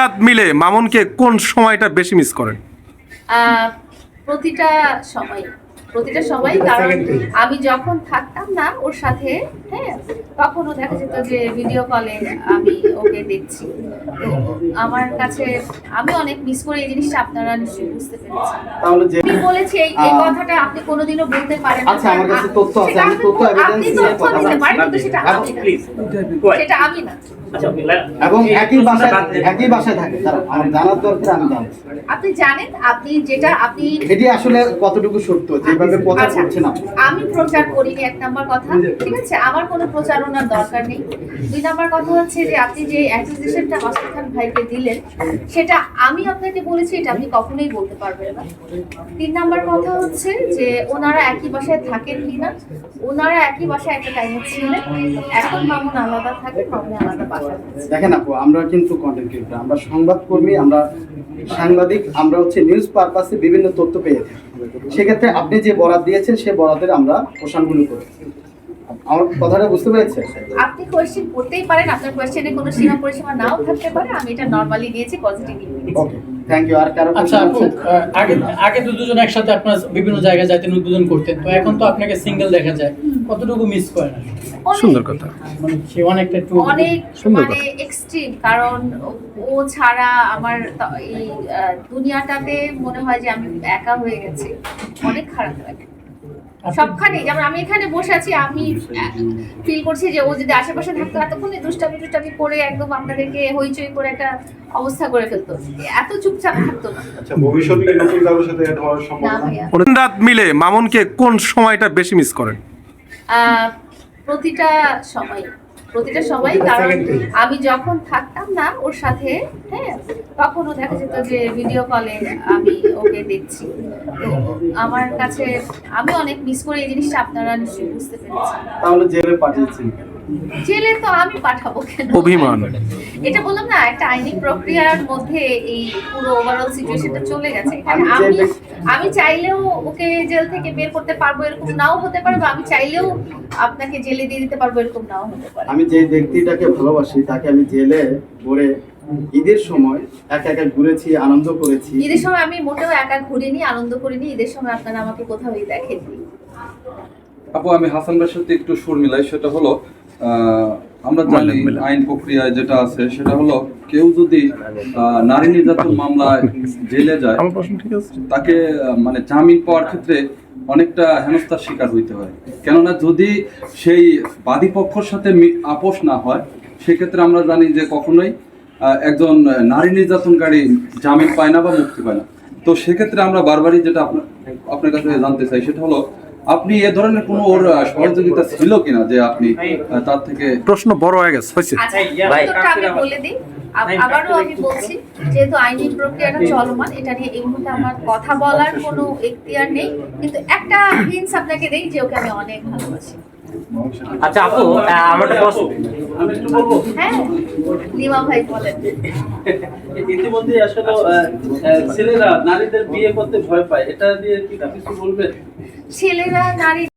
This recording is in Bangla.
রাত মিলে মামুনকে কোন সময়টা বেশি মিস করেন? প্রতিটা সময়। প্রতিটা সময় কারণ আমি যখন থাকতাম না ওর সাথে হ্যাঁ তখনও দেখা যেত যে ভিডিও কলে আমি ওকে দেখছি। তো আমার কাছে আমি অনেক মিস করি এই জিনিসটা আপনারা নিশ্চয়ই বুঝতে পেরেছেন। আমি বলেছি এই এই কথাটা আপনি কোনোদিনও বলতে পারেন না। আচ্ছা, আমার কাছে তথ্য আছে, আমি তথ্য আপনি নিয়ে কথা দিতে বলছি। সেটা আমি না প্লিজ সেটা আমি না। এবং একই বাসায় একই বাসায় থাকে। তারা আমার জানার দরকার আমি জানি আপনি জানেন আপনি যেটা আপনি এটি আসলে কতটুকু সত্য প্রচার আচ্ছা, করছেন আমি প্রচার করিনি এক নাম্বার কথা ঠিক আছে? আমার কোনো প্রচারণার দরকার নেই। দুই নাম্বার কথা হচ্ছে যে আপনি যে অ্যাকুইজিশনটা মাসুদ খান ভাইকে দিলেন সেটা আমি আপনাকে বলেছি এটা আপনি কখনোই বলতে পারবেন না। তিন নাম্বার কথা হচ্ছে যে ওনারা একই বাসায় থাকেন কিনা ওনারা একই বাসায় একটা টাইমে ছিলেন এখন মামুন আলাদা থাকে মামুন আলাদা দেখেন আপু আমরা কিন্তু কন্টেন্ট ক্রিয়েটর আমরা সংবাদকর্মী আমরা সাংবাদিক আমরা হচ্ছে নিউজ পারপাসে বিভিন্ন তথ্য পেয়ে থাকি। সেক্ষেত্রে আপনি যে বরাদ দিয়েছেন সে বরাদের আমরা প্রশানগুলো করি। আমার কথাটা বুঝতে পেরেছেন? আপনি কোয়েশ্চেন করতেই পারেন আপনার কোয়েশ্চেনে কোনো সীমা পরিসীমা নাও থাকতে পারে আমি এটা নর্মালি নিয়েছি পজিটিভলি ওকে থ্যাংক ইউ আর কারও আচ্ছা আপু আগে আগে তো দুজন একসাথে আপনার বিভিন্ন জায়গায় যাইতেন উদ্বোধন করতেন। তো এখন তো আপনাকে সিঙ্গেল দেখা যায়। কতটুকু মিস করেন সুন্দর কথা। মানে সে অনেকটা একটু অনেক সুন্দর মানে এক্সট্রিম কারণ ও- ছাড়া আমার এই দুনিয়াটাতে মনে হয় যে আমি একা হয়ে গেছি। অনেক খারাপ লাগে। সবখানে যেমন আমি এখানে বসে আছি আমি ফিল করছি যে ও যদি আশেপাশে থাকতো এতক্ষণে দুষ্টামি টুষ্টামি করে একদম আপনাদেরকে হইচই করে একটা অবস্থা করে ফেলতো। এত চুপচাপ থাকতো না। আচ্ছা রাত মিলে মামুনকে কোন সময়টা বেশি মিস করেন? আহ, প্রতিটা সময়। প্রতিটা সময় কারণ আমি যখন থাকতাম না ওর সাথে হ্যাঁ তখনও দেখা যেত যে ভিডিও কলে আমি ওকে দেখছি। তো আমার কাছে আমি অনেক মিস করি এই জিনিসটা আপনারা নিশ্চয়ই বুঝতে পেরেছি তাহলে জেলে পাঠিয়েছেন জেলে তো আমি পাঠাবো কেন? অভিমান। এটা বললাম না একটা আইনি প্রক্রিয়ার মধ্যে এই পুরো ওভারঅল সিচুয়েশনটা চলে গেছে। আমি আমি আমি চাইলেও ওকে জেল থেকে বের করতে পারব এরকম নাও হতে পারে বা আমি চাইলেও আপনাকে জেলে দিয়ে দিতে পারব এরকম নাও হতে পারে। আমি যে ব্যক্তিটাকে ভালোবাসি তাকে আমি জেলে ভরে ঈদের সময় একা একা ঘুরেছি আনন্দ করেছি। ঈদের সময় আমি মোটেও একা ঘুরিনি আনন্দ করিনি। ঈদের সময় আপনারা আমাকে কোথাওই দেখেননি। আপু আমি হাসান ভাইয়ের সাথে একটু সুর মিলাই সেটা হলো আমরা জানি আইন প্রক্রিয়ায় যেটা আছে সেটা হলো কেউ যদি নারী নির্যাতন মামলায় জেলে যায় তাকে মানে জামিন পাওয়ার ক্ষেত্রে অনেকটা হেনস্থার শিকার হইতে হয়। কেননা যদি সেই বাদী পক্ষর সাথে আপোষ না হয় সেক্ষেত্রে আমরা জানি যে কখনোই আহ, একজন নারী নির্যাতনকারী জামিন পায় না বা মুক্তি পায় না। তো সেক্ষেত্রে আমরা বারবারই যেটা আপনার আপনার কাছে জানতে চাই সেটা হলো আপনি এ ধরনের কোনো ওর সহযোগিতা ছিল কিনা যে আপনি তার থেকে প্রশ্ন বড় হয়ে গেছে হয়েছে। আচ্ছা বলে দিই আবারও আমি বলছি যেহেতু আইনি প্রক্রিয়াটা চলমান এটা নিয়ে এই মুহূর্তে আমার কথা বলার কোনো এখতিয়ার নেই কিন্তু একটা হিন্টস আপনাকে দেই যে ওকে আমি অনেক ভালোবাসি। আচ্ছা আপু আমার একটা প্রশ্ন। আমি একটু বলব? হ্যাঁ লিমা ভাই বলেন। ইতিমধ্যে আসলে ছেলেরা নারীদের বিয়ে করতে ভয় পায় এটা দিয়ে কি কিছু বলবেন? ছেলেরা নারী